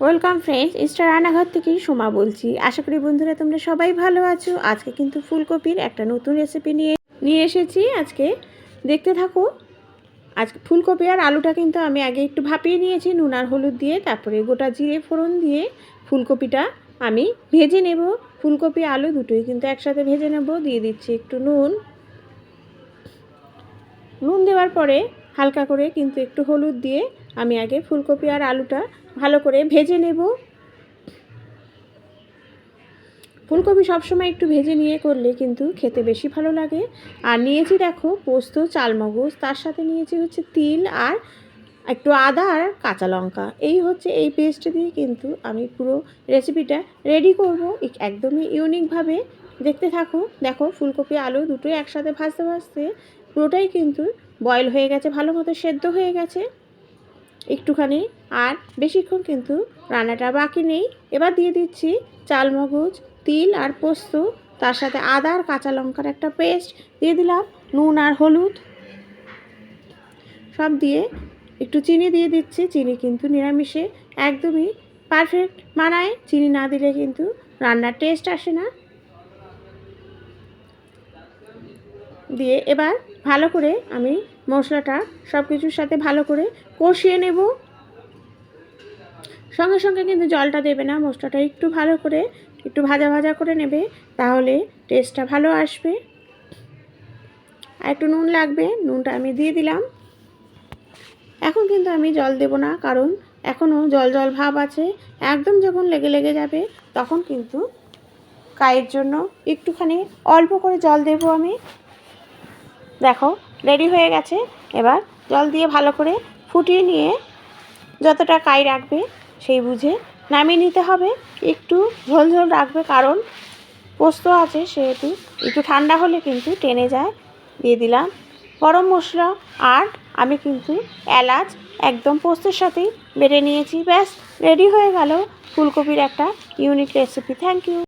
Welcome friends Easter রান্নাঘর থেকে সোমা বলছি। আশা করি বন্ধুরা তোমরা সবাই ভালো আছো। আজকে কিন্তু ফুলকপির একটা নতুন রেসিপি নিয়ে নিয়ে এসেছি। আজকে দেখতে থাকো। আজকে ফুলকপি আর আলুটা কিন্তু আমি আগে একটু ভাপিয়ে নিয়েছি, নুন আর হলুদ দিয়ে, তারপরে গোটা জিরে ফোড়ন দিয়ে ফুলকপিটা আমি ভেজে নেব। ফুলকপি, আলু দুটোই কিন্তু একসাথে ভেজে নেব। দিয়ে দিচ্ছি একটু নুন। নুন দেওয়ার পরে হালকা করে কিন্তু একটু হলুদ দিয়ে আমি আগে ফুলকপি আর আলুটা ভালো করে ভেজে নেব। ফুলকপি সবসময় একটু ভেজে নিয়ে করলে কিন্তু খেতে বেশি ভালো লাগে। আর নিয়েছি দেখো পোস্ত, চালমগজ, তার সাথে নিয়েছি হচ্ছে তিল আর একটু আদা আর কাঁচা লঙ্কা। এই হচ্ছে এই পেস্ট দিয়ে কিন্তু আমি পুরো রেসিপিটা রেডি করব। একদমই ইউনিকভাবে দেখতে থাকো, দেখো ফুলকপি, আলু দুটোই একসাথে ভাজতে ভাজতে পুরোটাই কিন্তু বয়েল হয়ে গেছে ভালো মতো সেদ্ধ হয়ে গেছে। একটুখানি, আর বেশিক্ষণ কিন্তু রান্নাটা বাকি নেই। এবার দিয়ে দিচ্ছি চালমগজ, তিল আর পোস্ত। তার সাথে আদা আর কাঁচা লঙ্কার একটা পেস্ট দিয়ে দিলাম, নুন আর হলুদ। সব দিয়ে একটু চিনি দিয়ে দিচ্ছি। চিনি কিন্তু নিরামিষে একদমই পারফেক্ট মানায়। চিনি না দিলে কিন্তু রান্নার টেস্ট আসে না। দিয়ে এবার ভালো করে আমি মশলাটা সব কিছুর সাথে ভালো করে কষিয়ে নেব। সঙ্গে সঙ্গে কিন্তু জলটা দেবে না, মশলাটা একটু ভালো করে একটু ভাজা ভাজা করে নেবে, তাহলে টেস্টটা ভালো আসবে। আর একটু নুন লাগবে, নুনটা আমি দিয়ে দিলাম। এখন কিন্তু আমি জল দেব না, কারণ এখনও জল জল ভাব আছে। একদম যখন লেগে লেগে যাবে, তখন কিন্তু গায়ের জন্য একটুখানি অল্প করে জল দেব আমি। দেখো রেডি হয়ে গেছে। এবার জল দিয়ে ভালো করে ফুটিয়ে নিয়ে যতটা কাই রাখবে সেই বুঝে নামিয়ে নিতে হবে। একটু ঝোল ঝোল রাখবে কারণ পোস্ত আছে সেহেতু একটু ঠান্ডা হলে কিন্তু টেনে যায়। দিয়ে দিলাম গরম মশলা আর আমি কিন্তু এলাচ একদম পোস্তের সাথেই বেটে নিয়েছি। ব্যাস, রেডি হয়ে গেল ফুলকপির একটা ইউনিক রেসিপি থ্যাংক ইউ